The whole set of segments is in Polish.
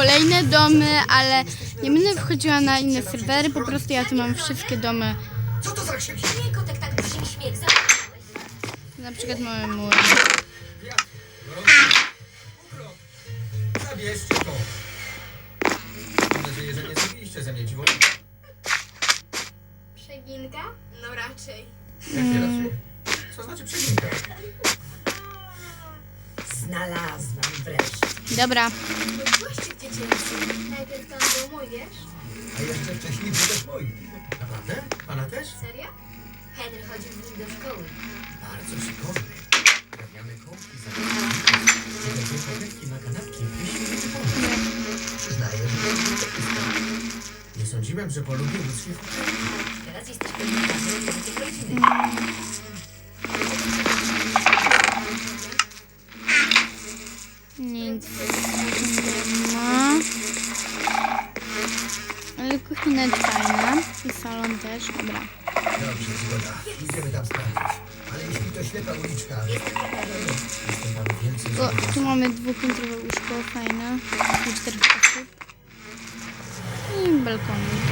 kolejne domy, ale nie będę wchodziła na inne serwery, po prostu ja tu mam wszystkie domy. Co to za krzyki? Nie, kotek tak brzmi śmiech. Na przykład mamy ukrop. Zabierzcie to. Mam nadzieję, że nie zrobiliście ze mnie dziwolę. Przeginka? No raczej. Jakie raczej? Co znaczy przeginka? Znalazłam wreszcie. Dobra, Goście w dziecięcy. Najpierw tam był mój, wiesz? A jeszcze wcześniej był też mój. Naprawdę? Pana też? Serio? Henry chodził z nim do szkoły. Bardzo przygodny. Uprawniamy kąpki za Te dwie kobietki na kanapki wyśmienicie pomysł. Przyznaję, że to jest. Nie sądziłem, że polubię ludzkie. Teraz jesteś pewien, że będziecie rodziny. Jest fajna i salon też, dobra. Dobrze, zgoda. Idziemy tam sprawdzić. Ale jeśli to ślepa uliczka... Jestem panu więcej O, tu mamy dwupiętrowe łóżko, fajne, dla czterech osób. I balkonik.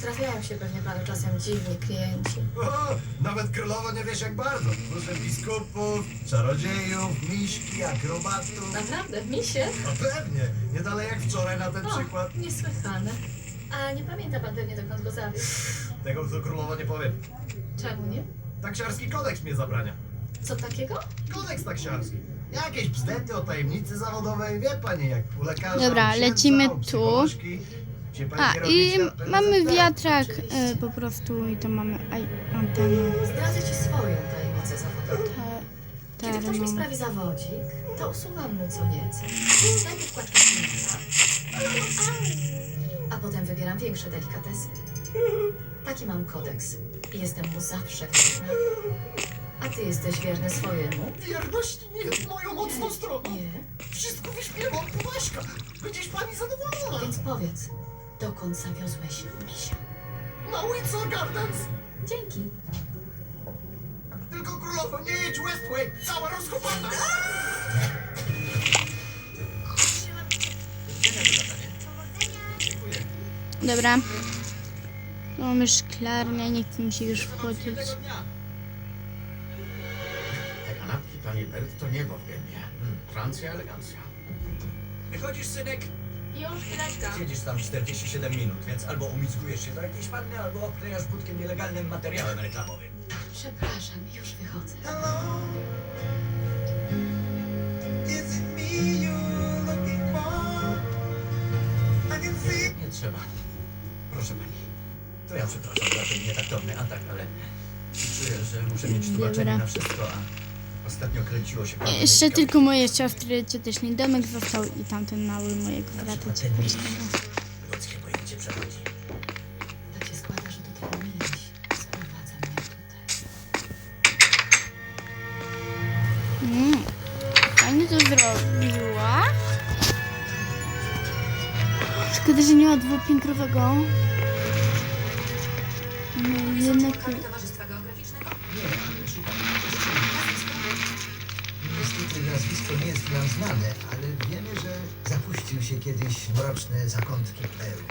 Trafiają się pewnie panu czasem dziwni klienci. O, nawet królowo nie wiesz jak bardzo. Duże biskupów, czarodziejów, miśki, akrobatów. Naprawdę, misie? No pewnie. Nie dalej jak wczoraj na ten przykład. niesłychane. A nie pamięta pan pewnie dokąd go zawiózł. Tego co królowo nie powiem. Czemu nie? Taksiarski kodeks mnie zabrania. Co takiego? Kodeks taksiarski. Jakieś bzdety o tajemnicy zawodowej, wie pani, jak u lekarza, Dobra, lecimy tu. A, i mamy wiatrak e, po prostu i to mamy aj, antenę. Zdradzę ci swoją tajemnicę zawodową. Te, Kiedy ktoś mi sprawi zawodzik, to usuwam mu co nieco. Najpierw kładkę. A potem wybieram większe delikatesy. Taki mam kodeks. I jestem mu zawsze wierna. A ty jesteś wierny swojemu? Wierność nie jest moją mocną stroną. Nie. Wszystko wyśpiewam po Baśka. Będziesz pani zadowolona. Więc powiedz, dokąd zawiozłeś misia? Na Windsor Gardens. Dzięki. Tylko królowo, nie jedź Westway. Cała. Dziękuję. Dobra. Tu mamy szklarnię, nie chce mi się już wchodzić. Miłego dnia. Te kanapki, panie Bert, to niebo w gębie. Hmm, Francja, elegancja. Wychodzisz, synek? Już. Siedzisz tam 47 minut, więc albo umizgujesz się do jakiejś panny, albo obklejasz budkiem nielegalnym materiałem reklamowym. Przepraszam, już wychodzę. Nie trzeba. Proszę pani. To ja przepraszam za ten nietaktowny atak, ale czuję, że muszę mieć tłumaczenie na wszystko, a ostatnio kręciło się bardzo Jeszcze tylko moje siostry, cioteczny domek został i tamten mały mojego brata ciotecznego. Ludzkie pojęcie przechodzi. Tak się składa, że do tego sprowadza mnie tutaj. Mm, fajnie to zrobiła. Szkoda, że nie ma dwupiętrowego. No, jednak... nazwisko nie jest nam znane, ale wiemy, że zapuścił się kiedyś w mroczne zakątki Peru.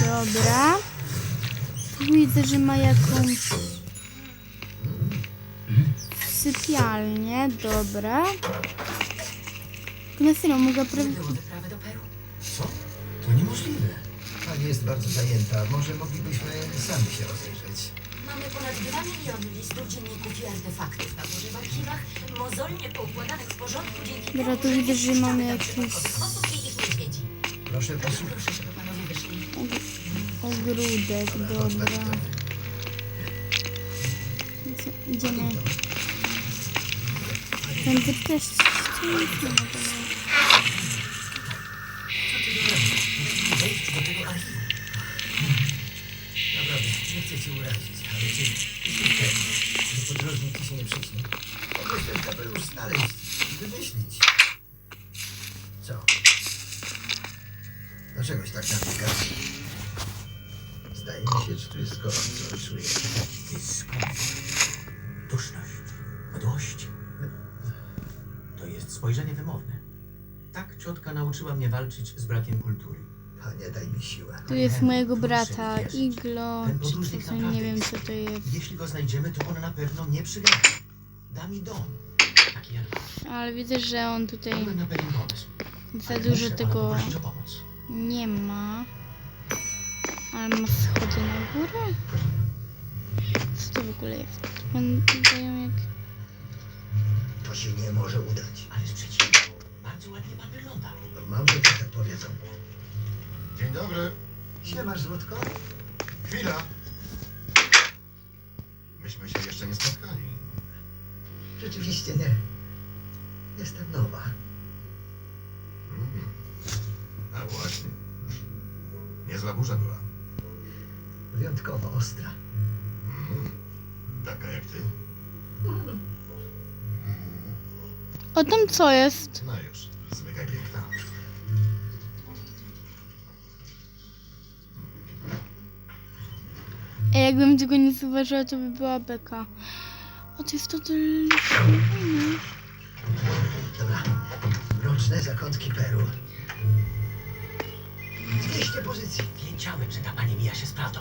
Dobra. Widzę, że ma jakąś sypialnię. Dobra. Na serio, mogę prawie... Co? To niemożliwe. Pani jest bardzo zajęta. Może moglibyśmy sami się rozejrzeć. Mamy ponad 2 miliony listów, dzienników i artefaktów na górze w archiwach, mozolnie poukładanych w porządku dzięki Dobra, temu, tu że widzę, jest że mamy jakieś- osób i ich niedźwiedzi. Proszę Bardzo posłuchać. proszę, żeby panowie wyszli. Ogródek, dobra. Co, Idziemy. Ten też... Wejść do tego archiwum. Naprawdę, nie chcę cię urazić, ale czy jesteś pewny, że podróżnik ci się nie przyśni? Mogłeś ten kapelusz znaleźć i wymyślić. Co? Dlaczegoś tak natykasz? Świecz tu jest gorąco, czuję. Dyskomfort, duszność, mdłość. To jest spojrzenie wymowne. Ciotka nauczyła mnie walczyć z brakiem kultury. Panie, daj mi siłę. Tu jest mojego brata. Iglo, Ten czy coś, nie wiem co to jest. Jeśli go znajdziemy, to on na pewno nie przygada. Da mi dom. Taki jak wasz. Ale widzę, że on tutaj na pewien pomysł. za Ale dużo pana tego poprosić o pomoc. nie ma. Ale ma schody na górę? Co to w ogóle jest? Wyglądają jak... To się nie może udać. Ale przeciwnie. Bardzo ładnie pan wygląda. Mam, że tak powiedzą. Dzień dobry. Siemasz, Złotko? Chwila. Myśmy się jeszcze nie spotkali. Rzeczywiście nie. Jestem nowa. Mm. A właśnie. Niezła burza była. Wyjątkowo ostra. Mm. Taka jak ty. O, tam co jest? No już, zwykle piękna. Ej, jakbym tego nie zauważyła, to by była beka. O, to jest to fajne. Dobra. Mroczne zakątki Peru. 200 pozycji. Wiedziałem, że ta pani mija się z prawdą.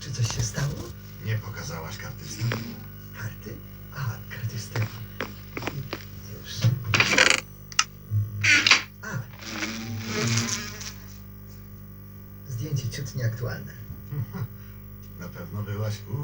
Czy coś się stało? Nie pokazałaś karty z Karty? A, karty Stefi. Już. A. Zdjęcie ciut nieaktualne. Na pewno byłaś u.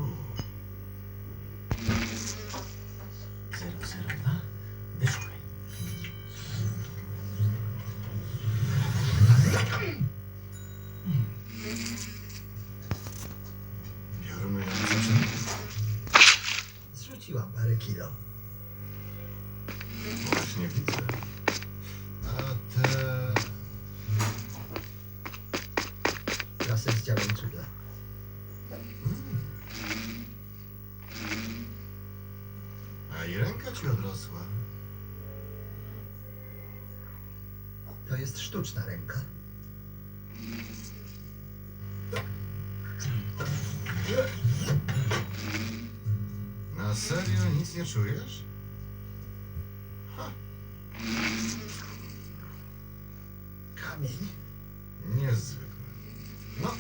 jest sztuczna ręka. Na serio nic nie czujesz? Ha, Kamień. niezwykle. No,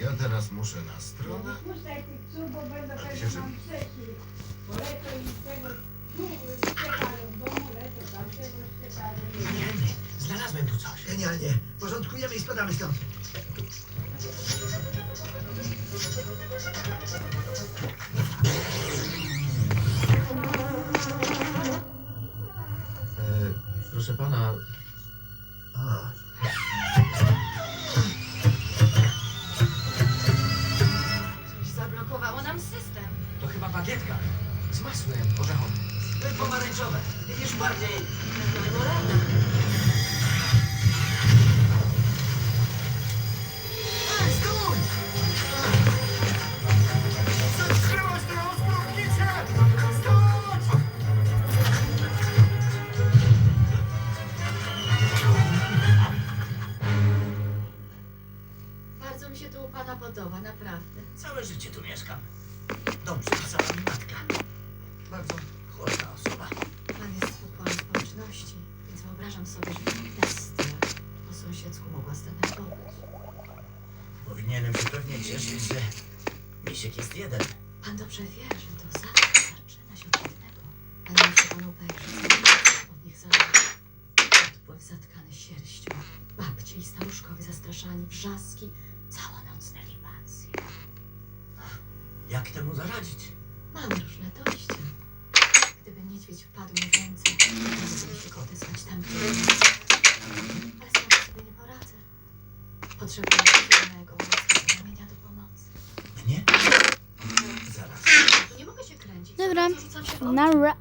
ja teraz muszę na stronę. puszczaj tych psów, bo będą pewnie mam trzeci. Bo lecą i z tego tu szczekają w domu, lecą tam tego szczekają. Panie Henry, znalazłem tu coś. Genialnie. Porządkujemy i spadamy stąd. E, proszę pana, Widzisz bardziej. Memoranda. Ej, stój! Zatrzymasz tę ospróchnicę! Stój! Bardzo mi się tu u pana podoba, naprawdę. Całe życie tu mieszkam. Dom przypisała mi matka. Bardzo Cieszyć, że misiek jest jeden. Pan dobrze wie, że to zawsze zaczyna się od jednego. Ale muszę pan obejrzeć, od nich zależy. Odpływ zatkany sierścią, babcie i staruszkowie zastraszani, wrzaski, całonocne libacje. Jak temu zaradzić? Mamy różne dojścia. Gdyby niedźwiedź wpadł mi w ręce, mogłoby się go odezwać tam, gdzie jest. Ale sama sobie nie poradzę. Potrzebuję Instagram. Nara.